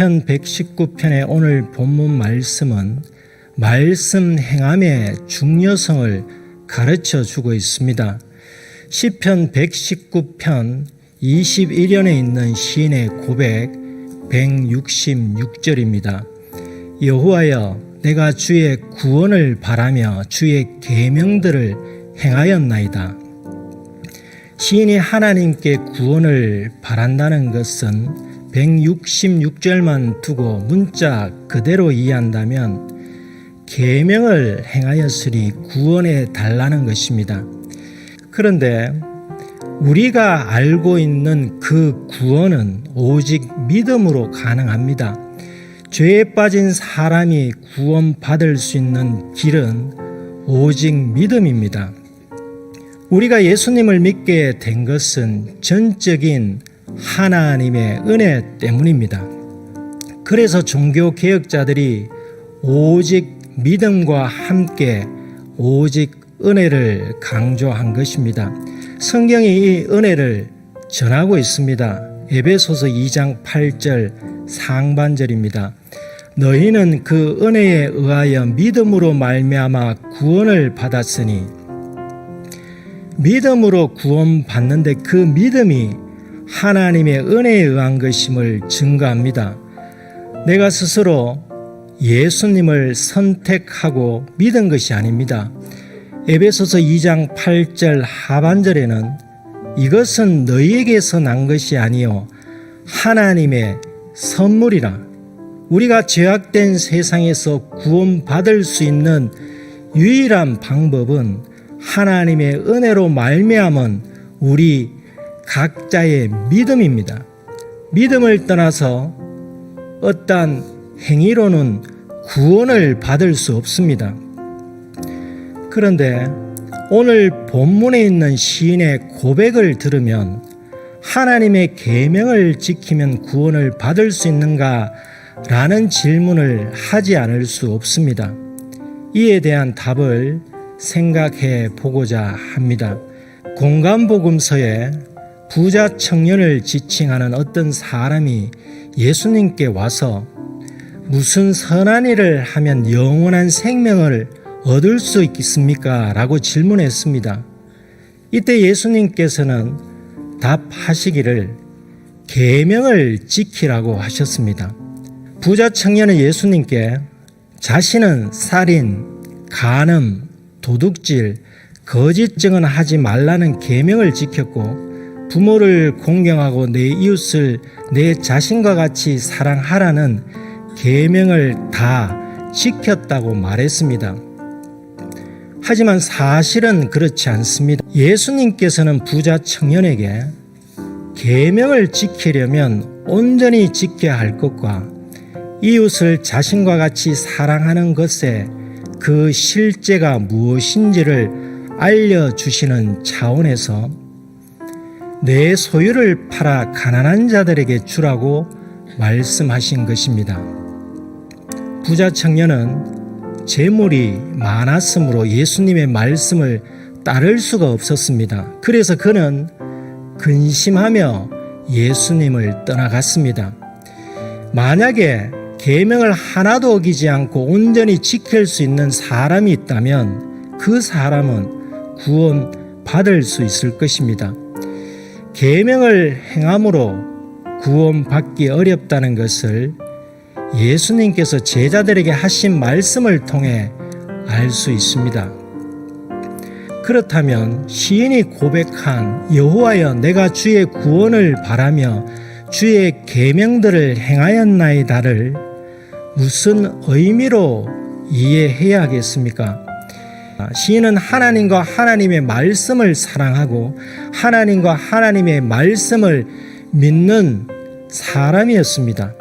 시편 119편의 오늘 본문 말씀은 말씀 행함의 중요성을 가르쳐 주고 있습니다. 시편 119편 21년에 있는 시인의 고백 166절입니다. 여호와여 내가 주의 구원을 바라며 주의 계명들을 행하였나이다. 시인이 하나님께 구원을 바란다는 것은 166절만 두고 문자 그대로 이해한다면 계명을 행하였으니 구원해 달라는 것입니다. 그런데 우리가 알고 있는 그 구원은 오직 믿음으로 가능합니다. 죄에 빠진 사람이 구원받을 수 있는 길은 오직 믿음입니다. 우리가 예수님을 믿게 된 것은 전적인 하나님의 은혜 때문입니다. 그래서 종교 개혁자들이 오직 믿음과 함께 오직 은혜를 강조한 것입니다. 성경이 이 은혜를 전하고 있습니다. 에베소서 2장 8절 상반절입니다. 너희는 그 은혜에 의하여 믿음으로 말미암아 구원을 받았으니 믿음으로 구원받는데 그 믿음이 하나님의 은혜에 의한 것임을 증거합니다. 내가 스스로 예수님을 선택하고 믿은 것이 아닙니다. 에베소서 2장 8절 하반절에는 이것은 너희에게서 난 것이 아니요 하나님의 선물이라 우리가 죄악된 세상에서 구원받을 수 있는 유일한 방법은 하나님의 은혜로 말미암은 우리 각자의 믿음입니다. 믿음을 떠나서 어떠한 행위로는 구원을 받을 수 없습니다. 그런데 오늘 본문에 있는 시인의 고백을 들으면 하나님의 계명을 지키면 구원을 받을 수 있는가 라는 질문을 하지 않을 수 없습니다. 이에 대한 답을 생각해 보고자 합니다. 공간복음서에 부자 청년을 지칭하는 어떤 사람이 예수님께 와서 무슨 선한 일을 하면 영원한 생명을 얻을 수 있겠습니까? 라고 질문했습니다. 이때 예수님께서는 답하시기를 계명을 지키라고 하셨습니다. 부자 청년은 예수님께 자신은 살인, 간음, 도둑질, 거짓 증언하지 말라는 계명을 지켰고 부모를 공경하고 내 이웃을 내 자신과 같이 사랑하라는 계명을 다 지켰다고 말했습니다. 하지만 사실은 그렇지 않습니다. 예수님께서는 부자 청년에게 계명을 지키려면 온전히 지켜야 할 것과 이웃을 자신과 같이 사랑하는 것에 그 실제가 무엇인지를 알려주시는 차원에서 내 소유를 팔아 가난한 자들에게 주라고 말씀하신 것입니다. 부자 청년은 재물이 많았으므로 예수님의 말씀을 따를 수가 없었습니다. 그래서 그는 근심하며 예수님을 떠나갔습니다. 만약에 계명을 하나도 어기지 않고 온전히 지킬 수 있는 사람이 있다면 그 사람은 구원 받을 수 있을 것입니다. 계명을 행함으로 구원받기 어렵다는 것을 예수님께서 제자들에게 하신 말씀을 통해 알 수 있습니다. 그렇다면 시인이 고백한 여호와여 내가 주의 구원을 바라며 주의 계명들을 행하였나이다를 무슨 의미로 이해해야겠습니까? 시인은 하나님과 하나님의 말씀을 사랑하고 하나님과 하나님의 말씀을 믿는 사람이었습니다.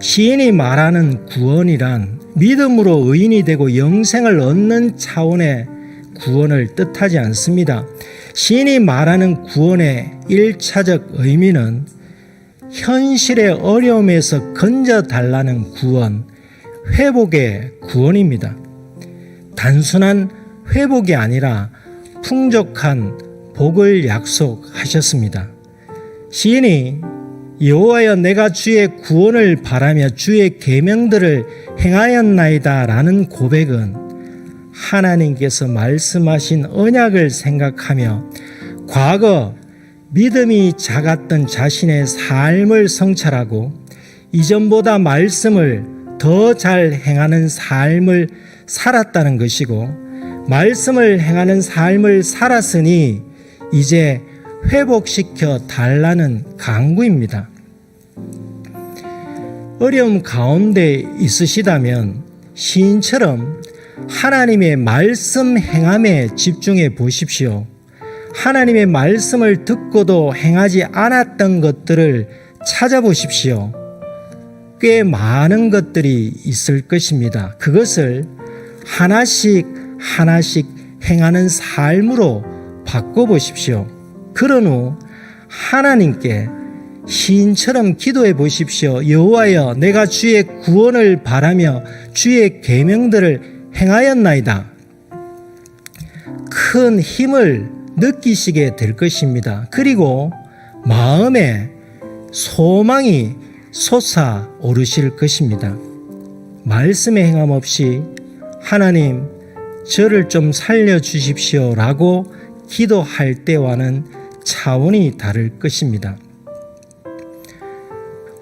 시인이 말하는 구원이란 믿음으로 의인이 되고 영생을 얻는 차원의 구원을 뜻하지 않습니다. 시인이 말하는 구원의 1차적 의미는 현실의 어려움에서 건져달라는 구원, 회복의 구원입니다. 단순한 회복이 아니라 풍족한 복을 약속하셨습니다. 시인이 여호와여 내가 주의 구원을 바라며 주의 계명들을 행하였나이다라는 고백은 하나님께서 말씀하신 언약을 생각하며 과거 믿음이 작았던 자신의 삶을 성찰하고 이전보다 말씀을 더 잘 행하는 삶을 살았다는 것이고 말씀을 행하는 삶을 살았으니 이제 회복시켜 달라는 강구입니다. 어려움 가운데 있으시다면 시인처럼 하나님의 말씀 행함에 집중해 보십시오. 하나님의 말씀을 듣고도 행하지 않았던 것들을 찾아보십시오. 꽤 많은 것들이 있을 것입니다. 그것을 하나씩 하나씩 행하는 삶으로 바꿔보십시오. 그런 후 하나님께 시인처럼 기도해 보십시오. 여호와여, 내가 주의 구원을 바라며 주의 계명들을 행하였나이다. 큰 힘을 느끼시게 될 것입니다. 그리고 마음에 소망이 솟아 오르실 것입니다. 말씀의 행함 없이 하나님 저를 좀 살려 주십시오 라고 기도할 때와는 차원이 다를 것입니다.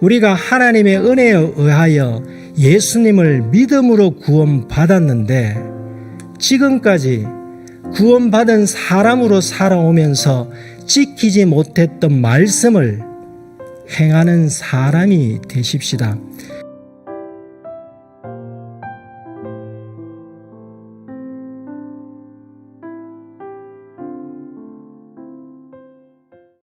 우리가 하나님의 은혜에 의하여 예수님을 믿음으로 구원받았는데 지금까지 구원받은 사람으로 살아오면서 지키지 못했던 말씀을 행하는 사람이 되십시다.